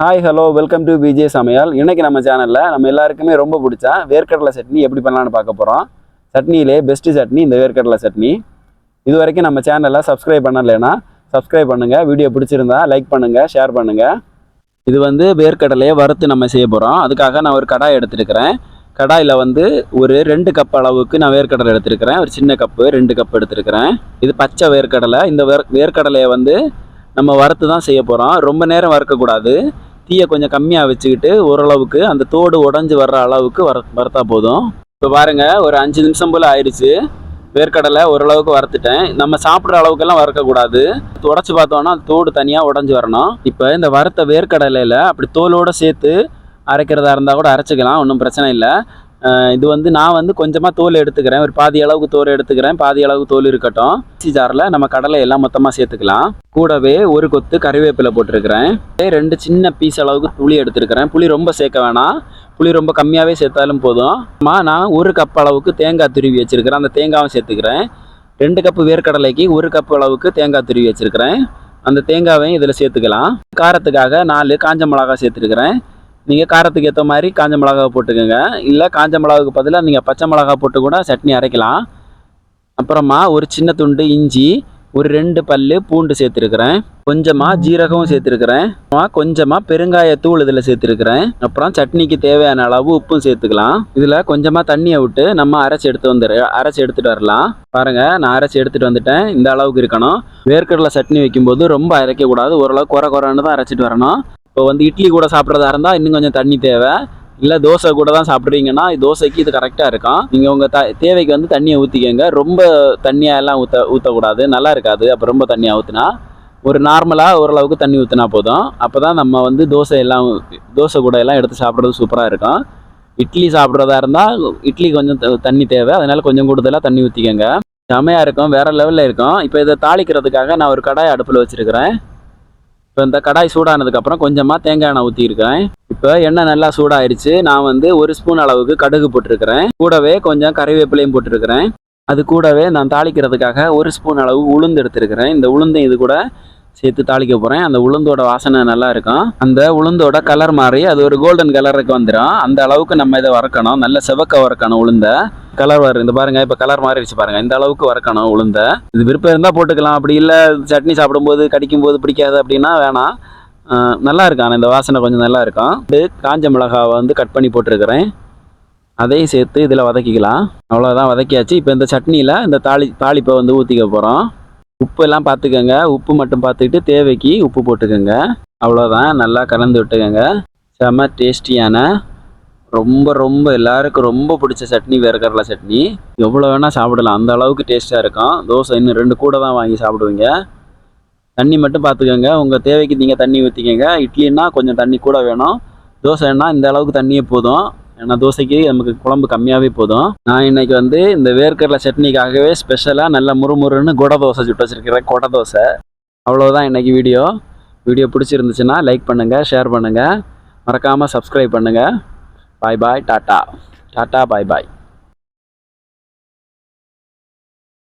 Hi hello welcome to PJ சமையல் இன்றைக்கி நம்ம சேனலில் நம்ம எல்லாருக்குமே ரொம்ப பிடிச்ச வேர்க்கடலை சட்னி எப்படி பண்ணலான்னு பார்க்க போகிறோம் சட்னியிலே பெஸ்ட்டு சட்னி இந்த வேர்க்கடலை சட்னி. இது வரைக்கும் நம்ம சேனலில் சப்ஸ்கிரைப் பண்ணலைன்னா சப்ஸ்கிரைப் பண்ணுங்கள் வீடியோ பிடிச்சிருந்தா லைக் பண்ணுங்கள் ஷேர் பண்ணுங்கள் இது வந்து வேர்க்கடலையை வறுத்து நம்ம செய்ய போகிறோம் அதுக்காக நான் ஒரு கடாய் எடுத்துருக்கிறேன். கடாயில் வந்து ஒரு ரெண்டு கப் அளவுக்கு நான் வேர்க்கடலை எடுத்துருக்கிறேன். ஒரு சின்ன கப்பு ரெண்டு கப் எடுத்துருக்கிறேன். இது பச்சை வேர்க்கடலை. இந்த வேர் வேர்க்கடலையை வந்து நம்ம வறுத்து தான் செய்ய போகிறோம் ரொம்ப நேரம் வறுக்கக்கூடாது. தீயை கொஞ்சம் கம்மியாக வச்சுக்கிட்டு ஓரளவுக்கு அந்த தோடு உடஞ்சி வர்ற அளவுக்கு வர வறுத்தா போதும். இப்போ பாருங்கள் ஒரு அஞ்சு நிமிஷம் போல் ஆயிடுச்சு. வேர்க்கடலை ஓரளவுக்கு வறுத்துட்டேன். நம்ம சாப்பிட்ற அளவுக்கெல்லாம் வறுக்கக்கூடாது. உடச்சி பார்த்தோன்னா தோடு தனியாக உடஞ்சி வரணும். இப்போ இந்த வறுத்த வேர்க்கடலையில் அப்படி தோலோடு சேர்த்து அரைக்கிறதா இருந்தால் கூட அரைச்சிக்கலாம். ஒன்றும் பிரச்சனை இல்லை. இது வந்து நான் வந்து கொஞ்சமாக தோல் எடுத்துக்கிறேன். ஒரு பாதி அளவுக்கு தோல் எடுத்துக்கிறேன். பாதி அளவுக்கு தோல் இருக்கட்டும். மிக்ஸி ஜாரில் நம்ம கடலை எல்லாம் மொத்தமாக சேர்த்துக்கலாம். கூடவே ஒரு கொத்து கறிவேப்பிலை போட்டிருக்கிறேன். ரெண்டு சின்ன பீஸ் அளவுக்கு புளி எடுத்துருக்கிறேன். புளி ரொம்ப சேர்க்க வேணாம். புளி ரொம்ப கம்மியாகவே சேர்த்தாலும் போதும். அம்மா நான் ஒரு கப் அளவுக்கு தேங்காய் துருவி வச்சுருக்கிறேன். அந்த தேங்காவும் சேர்த்துக்கிறேன். ரெண்டு கப்பு வேர்க்கடலைக்கு ஒரு கப் அளவுக்கு தேங்காய் துருவி வச்சுருக்கிறேன். அந்த தேங்காவையும் இதில் சேர்த்துக்கலாம். காரத்துக்காக நாலு காஞ்ச மிளகா சேர்த்துருக்கிறேன். நீங்கள் காரத்துக்கு ஏற்ற மாதிரி காஞ்ச மிளகா போட்டுக்கோங்க. இல்லை காஞ்ச மிளகாவுக்கு பதிலாக நீங்கள் பச்சை மிளகா போட்டு கூட சட்னி அரைக்கலாம். அப்புறமா ஒரு சின்ன துண்டு இஞ்சி ஒரு ரெண்டு பல் பூண்டு சேர்த்துருக்குறேன். கொஞ்சமாக ஜீரகமும் சேர்த்துருக்குறேன். கொஞ்சமாக பெருங்காயத்தூள் இதில் சேர்த்துருக்குறேன். அப்புறம் சட்னிக்கு தேவையான அளவு உப்பும் சேர்த்துக்கலாம். இதில் கொஞ்சமாக தண்ணியை விட்டு நம்ம அரைச்சி எடுத்து வந்துடு அரைச்சி எடுத்துகிட்டு வரலாம். பாருங்கள் நான் அரைச்சி எடுத்துகிட்டு வந்துட்டேன். இந்த அளவுக்கு இருக்கணும். வேர்க்கடலை சட்னி வைக்கும்போது ரொம்ப அரைக்கக்கூடாது. ஓரளவு குறை குறைன்னு தான் அரைச்சிட்டு வரணும். இப்போ வந்து இட்லி கூட சாப்பிட்றதா இருந்தால் இன்னும் கொஞ்சம் தண்ணி தேவை. இல்லை தோசை கூட தான் சாப்பிட்றீங்கன்னா தோசைக்கு இது கரெக்டாக இருக்கும். நீங்கள் உங்கள் த தேவைக்கு வந்து தண்ணியை ஊற்றிக்கங்க ரொம்ப தண்ணியாக எல்லாம் ஊற்ற ஊற்றக்கூடாது நல்லா இருக்காது. அப்போ ரொம்ப தண்ணியாக ஊற்றினா ஒரு நார்மலாக ஓரளவுக்கு தண்ணி ஊற்றினா போதும். அப்போ தான் நம்ம வந்து தோசை எல்லாம் தோசை கூட எல்லாம் எடுத்து சாப்பிட்றது சூப்பராக இருக்கும். இட்லி சாப்பிட்றதா இருந்தால் இட்லி கொஞ்சம் த- தண்ணி தேவை. அதனால் கொஞ்சம் கூடுதலாக தண்ணி ஊற்றிக்கங்க செமையாக இருக்கும். வேறு லெவலில் இருக்கும். இப்போ இதை தாளிக்கிறதுக்காக நான் ஒரு கடாய் அடுப்பில் வச்சுருக்கிறேன். இப்போ இந்த கடாய் சூடானதுக்கப்புறம் கொஞ்சமாக தேங்காய் எண்ணெய் ஊற்றிருக்கிறேன் இப்போ எண்ணெய் நல்லா சூடாயிருச்சு. நான் வந்து ஒரு ஸ்பூன் அளவுக்கு கடுகு போட்டிருக்கிறேன். கூடவே கொஞ்சம் கறிவேப்பிலையும் போட்டிருக்கிறேன். அது கூடவே நான் தாளிக்கிறதுக்காக ஒரு ஸ்பூன் அளவு உளுந்து எடுத்திருக்கிறேன். இந்த உளுந்தையும் இது கூட சேர்த்து தாளிக்க போகிறேன் அந்த உளுந்தோட வாசனை நல்லா இருக்கும். அந்த உளுந்தோட கலர் மாறி அது ஒரு கோல்டன் கலருக்கு வந்துடும் அந்த அளவுக்கு நம்ம இதை வறக்கணும். நல்ல செவக்க வறக்கணும் உளுந்த. கலர் வரும் இந்த பாருங்க இப்போ கலர் மாறிடுச்சு பாருங்க. இந்த அளவுக்கு வறக்கணும் உளுந்த. இது விருப்பம் இருந்தால் போட்டுக்கலாம். அப்படி இல்லை சட்னி சாப்பிடும்போது கடிக்கும் போது பிடிக்காது அப்படின்னா வேணாம். நல்லா இருக்கும். இந்த வாசனை கொஞ்சம் நல்லா இருக்கும். இது காஞ்ச மிளகாவை வந்து கட் பண்ணி போட்டிருக்கிறேன். அதையும் சேர்த்து இதில் வதக்கிக்கலாம். அவ்வளோதான் வதக்கியாச்சு. இப்போ இந்த சட்னியில் இந்த தாளி தாளிப்பை வந்து ஊற்றிக்க போகிறோம் உப்பு எல்லாம் பார்த்துக்கோங்க. உப்பு மட்டும் பார்த்துக்கிட்டு தேவைக்கு உப்பு போட்டுக்கோங்க. அவ்வளோதான் நல்லா கலந்து விட்டுக்கோங்க. செம டேஸ்டியான ரொம்ப ரொம்ப எல்லாருக்கும் ரொம்ப பிடிச்ச சட்னி வேர்க்கடலை சட்னி. எவ்வளோ வேணால் சாப்பிடலாம். அந்த அளவுக்கு டேஸ்ட்டாக இருக்கும். தோசை இன்னும் ரெண்டு கூட தான் வாங்கி சாப்பிடுவீங்க. தண்ணி மட்டும் பார்த்துக்கோங்க. உங்கள் தேவைக்கு நீங்கள் தண்ணி ஊற்றிக்கோங்க இட்லின்னா கொஞ்சம் தண்ணி கூட வேணும். தோசைன்னா இந்த அளவுக்கு தண்ணியே போதும். ஏன்னா தோசைக்கு நமக்கு குழம்பு கம்மியாகவே போதும். நான் இன்னைக்கு வந்து இந்த வேர்க்கடலை சட்னிக்காகவே ஸ்பெஷலாக நல்ல முறுமுறுன்னு குடை தோசை சுட்டு வச்சுருக்கிறேன் கொடை தோசை. அவ்வளோதான் இன்னைக்கு வீடியோ வீடியோ பிடிச்சிருந்துச்சுன்னா லைக் பண்ணுங்கள் ஷேர் பண்ணுங்கள் மறக்காமல் சப்ஸ்கிரைப் பண்ணுங்கள் பாய் பாய் டாட்டா. டாட்டா பாய் பாய்